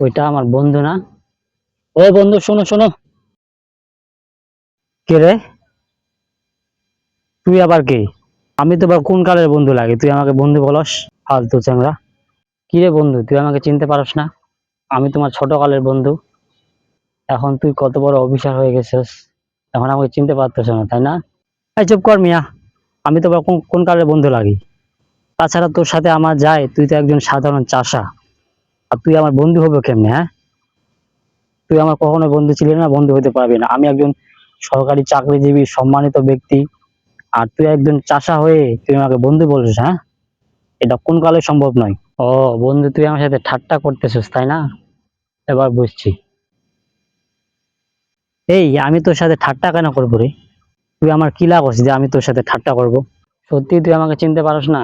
ওইটা আমার বন্ধু না। ও বন্ধু, শোনো শোনো। কে রে? তুই আবার কে? আমি তো কোন কালের বন্ধু লাগে? তুই আমাকে বন্ধু বলস, ফালতু চ্যাংরা। কি রে বন্ধু, তুই আমাকে চিনতে পারস না? আমি তোমার ছোট কালের বন্ধু। এখন তুই কত বড় অফিসার হয়ে গেছিস? এখন আমাকে চিনতে পারতেছ না, তাই না? এই চুপ কর মিয়া। আমি তো কোন কালের বন্ধু লাগি। তাছাড়া তোর সাথে আমার যায়, তুই তো একজন সাধারণ চাষা। আর তুই আমার বন্ধু হবে কেমনে হ্যাঁ? তুই আমার কখনো বন্ধু ছিলি না বন্ধু হতে পারবি না। আমি একজন সরকারি চাকরিজীবী সম্মানিত ব্যক্তি। আর তুই একজন চাষা হয়ে তুই আমাকে বন্ধু বলছিস হ্যাঁ? এটা কোন কালে সম্ভব নয়? ও বন্ধু তুই আমার সাথে ঠাট্টা করতেছিস তাই না? এবার বুঝছি। এই আমি তোর সাথে ঠাট্টা কেন করব রে? তুই আমার কি আছে যে আমি তোর সাথে ঠাট্টা করব? সত্যি তুই আমাকে চিনতে পারস না?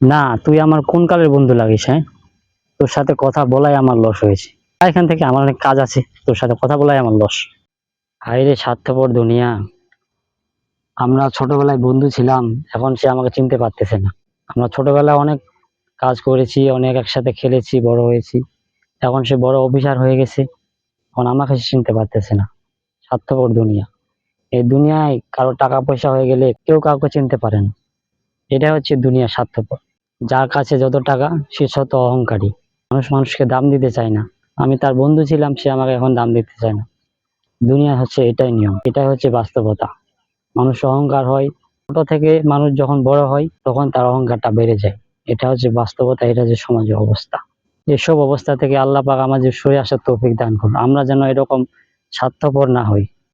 না তুই আমার কোন কালের বন্ধু লাগিস হ্যাঁ? তোর সাথে কথা বলাই আমার লস হয়েছে। এখান থেকে আমার অনেক কাজ আছে, তোর সাথে কথা বলাই আমার লস। হাইরে স্বার্থপর দুনিয়া। আমরা ছোটবেলায় বন্ধু ছিলাম, এখন সে আমাকে চিনতে পারতেছে না। আমরা ছোটবেলায় অনেক কাজ করেছি, অনেক একসাথে খেলেছি, বড় হয়েছি। এখন সে বড় অফিসার হয়ে গেছে, এখন আমাকে সে চিনতে পারতেছে না। স্বার্থপর দুনিয়া। এই দুনিয়ায় কারও টাকা পয়সা হয়ে গেলে কেউ কাউকে চিনতে পারে না। এটা হচ্ছে দুনিয়া স্বার্থপর। যার কাছে যত টাকা, সে তত অহংকারী। মানুষ মানুষকে দাম দিতে চায় না। আমি তার বন্ধু ছিলাম, সে আমাকে এখন দাম দিতে চায় না। দুনিয়া হচ্ছে এটাই নিয়ম, এটাই হচ্ছে বাস্তবতা। মানুষ অহংকার হয়। ছোট থেকে মানুষ যখন বড় হয়, তখন তার অহংকারটা বেড়ে যায়। এটা হচ্ছে বাস্তবতা, এটা হচ্ছে সমাজের অবস্থা। এসব অবস্থা থেকে আল্লাহ পাক আমাদের সরে আসার তৌফিক দান করুন। আমরা যেন এরকম স্বার্থপর না হই।